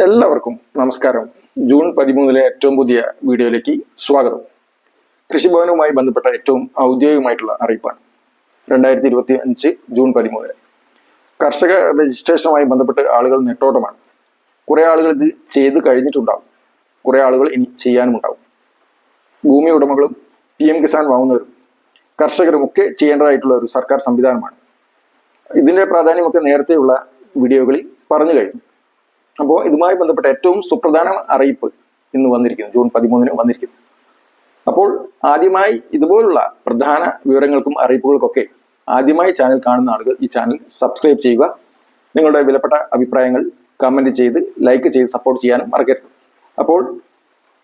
എല്ലാവർക്കും നമസ്കാരം. ജൂൺ പതിമൂന്നിലെ ഏറ്റവും പുതിയ വീഡിയോയിലേക്ക് സ്വാഗതം. കൃഷിഭവനുമായി ബന്ധപ്പെട്ട ഏറ്റവും ഔദ്യോഗികമായിട്ടുള്ള അറിയിപ്പാണ്. രണ്ടായിരത്തി ഇരുപത്തി അഞ്ച് ജൂൺ പതിമൂന്നിന്. കർഷക രജിസ്ട്രേഷനുമായി ബന്ധപ്പെട്ട് ആളുകൾ നെട്ടോട്ടമാണ്. കുറെ ആളുകൾ ഇത് ചെയ്ത് കഴിഞ്ഞിട്ടുണ്ടാവും. കുറെ ആളുകൾ ഇനി ചെയ്യാനുമുണ്ടാവും. ഭൂമി ഉടമകളും പി എം കിസാൻ വാങ്ങുന്നവരും കർഷകരും ഒക്കെ ചെയ്യേണ്ടതായിട്ടുള്ള ഒരു സർക്കാർ സംവിധാനമാണ്. ഇതിന്റെ പ്രാധാന്യമൊക്കെ നേരത്തെയുള്ള വീഡിയോകളിൽ പറഞ്ഞു കഴിഞ്ഞു. അപ്പോൾ ഇതുമായി ബന്ധപ്പെട്ട ഏറ്റവും സുപ്രധാന അറിയിപ്പ് ഇന്ന് വന്നിരിക്കുന്നു ജൂൺ പതിമൂന്നിന് വന്നിരിക്കുന്നു. അപ്പോൾ ആദ്യമായി ഇതുപോലുള്ള പ്രധാന വിവരങ്ങൾക്കും അറിയിപ്പുകൾക്കൊക്കെ ആദ്യമായി ചാനൽ കാണുന്ന ആളുകൾ ഈ ചാനൽ സബ്സ്ക്രൈബ് ചെയ്യുക. നിങ്ങളുടെ വിലപ്പെട്ട അഭിപ്രായങ്ങൾ കമന്റ് ചെയ്ത് ലൈക്ക് ചെയ്ത് സപ്പോർട്ട് ചെയ്യാനും മറക്കരുത്. അപ്പോൾ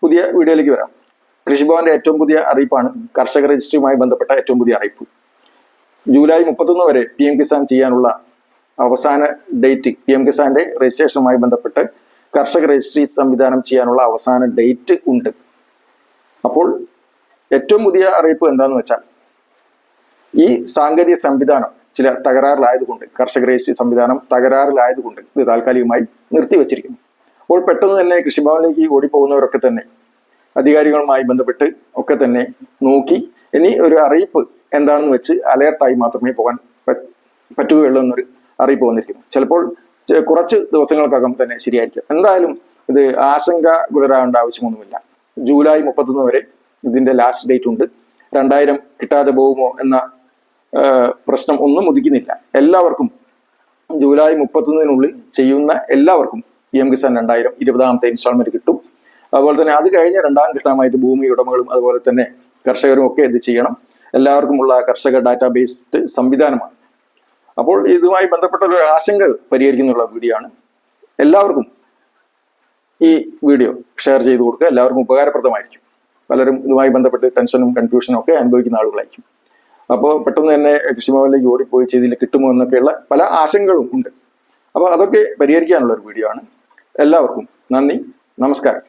പുതിയ വീഡിയോയിലേക്ക് വരാം. കൃഷിഭവന്റെ ഏറ്റവും പുതിയ അറിയിപ്പാണ് കർഷക രജിസ്ട്രിയുമായി ബന്ധപ്പെട്ട ഏറ്റവും പുതിയ അറിയിപ്പ്. ജൂലൈ മുപ്പത്തൊന്ന് വരെ പി എം കിസാൻ ചെയ്യാനുള്ള അവസാന ഡേറ്റ് പി എം കിസാന്റെ രജിസ്ട്രേഷനുമായി ബന്ധപ്പെട്ട് കർഷക രജിസ്ട്രി സംവിധാനം ചെയ്യാനുള്ള അവസാന ഡേറ്റ് ഉണ്ട്. അപ്പോൾ ഏറ്റവും പുതിയ അറിയിപ്പ് എന്താന്ന് വെച്ചാൽ ഈ സാങ്കേതിക സംവിധാനം ചില തകരാറിലായതുകൊണ്ട് കർഷക രജിസ്ട്രി സംവിധാനം തകരാറിലായതുകൊണ്ട് ഇത് താൽക്കാലികമായി നിർത്തിവെച്ചിരിക്കുന്നു. അപ്പോൾ പെട്ടെന്ന് തന്നെ കൃഷിഭവനിലേക്ക് ഓടിപ്പോകുന്നവരൊക്കെ തന്നെ അധികാരികളുമായി ബന്ധപ്പെട്ട് ഒക്കെ തന്നെ നോക്കി ഇനി ഒരു അറിയിപ്പ് എന്താണെന്ന് വെച്ച് അലേർട്ടായി മാത്രമേ പോകാൻ പറ്റുകയുള്ളൂ എന്നൊരു അറിയിപ്പ് വന്നിരിക്കുന്നു ചിലപ്പോൾ കുറച്ച് ദിവസങ്ങൾക്കകം തന്നെ ശരിയായിരിക്കും. എന്തായാലും ഇത് ആശങ്ക ഗുരാകേണ്ട ആവശ്യമൊന്നുമില്ല. ജൂലൈ മുപ്പത്തൊന്ന് വരെ ഇതിന്റെ ലാസ്റ്റ് ഡേറ്റ് ഉണ്ട്. രണ്ടായിരം കിട്ടാതെ പോകുമോ എന്ന പ്രശ്നം ഒന്നും ഉദിക്കുന്നില്ല. എല്ലാവർക്കും ജൂലൈ മുപ്പത്തൊന്നിനുള്ളിൽ ചെയ്യുന്ന എല്ലാവർക്കും പി എം കിസാൻ രണ്ടായിരം ഇരുപതാമത്തെ ഇൻസ്റ്റാൾമെന്റ് കിട്ടും. അതുപോലെ തന്നെ അത് കഴിഞ്ഞ രണ്ടാം ഘട്ടമായിട്ട് ഭൂമി ഉടമകളും അതുപോലെ തന്നെ കർഷകരും ഒക്കെ ഇത് ചെയ്യണം? എല്ലാവർക്കുമുള്ള കർഷക ഡാറ്റാബേസ്ഡ് സംവിധാനമാണ്. അപ്പോൾ ഇതുമായി ബന്ധപ്പെട്ട ഒരു ആശങ്കകൾ പരിഹരിക്കുന്നുള്ള വീഡിയോ ആണ് എല്ലാവർക്കും ഈ വീഡിയോ ഷെയർ ചെയ്ത് കൊടുക്കുക. എല്ലാവർക്കും ഉപകാരപ്രദമായിരിക്കും. പലരും ഇതുമായി ബന്ധപ്പെട്ട് ടെൻഷനും കൺഫ്യൂഷനും ഒക്കെ അനുഭവിക്കുന്ന ആളുകളായിരിക്കും. അപ്പോൾ പെട്ടെന്ന് തന്നെ കൃഷിഭവനിലേക്ക് ഓടിപ്പോയി ചെയ്തിൽ കിട്ടുമോ എന്നൊക്കെയുള്ള പല ആശങ്കകളും ഉണ്ട്. അപ്പോൾ അതൊക്കെ പരിഹരിക്കാനുള്ള ഒരു വീഡിയോ ആണ്. എല്ലാവർക്കും നന്ദി. നമസ്കാരം.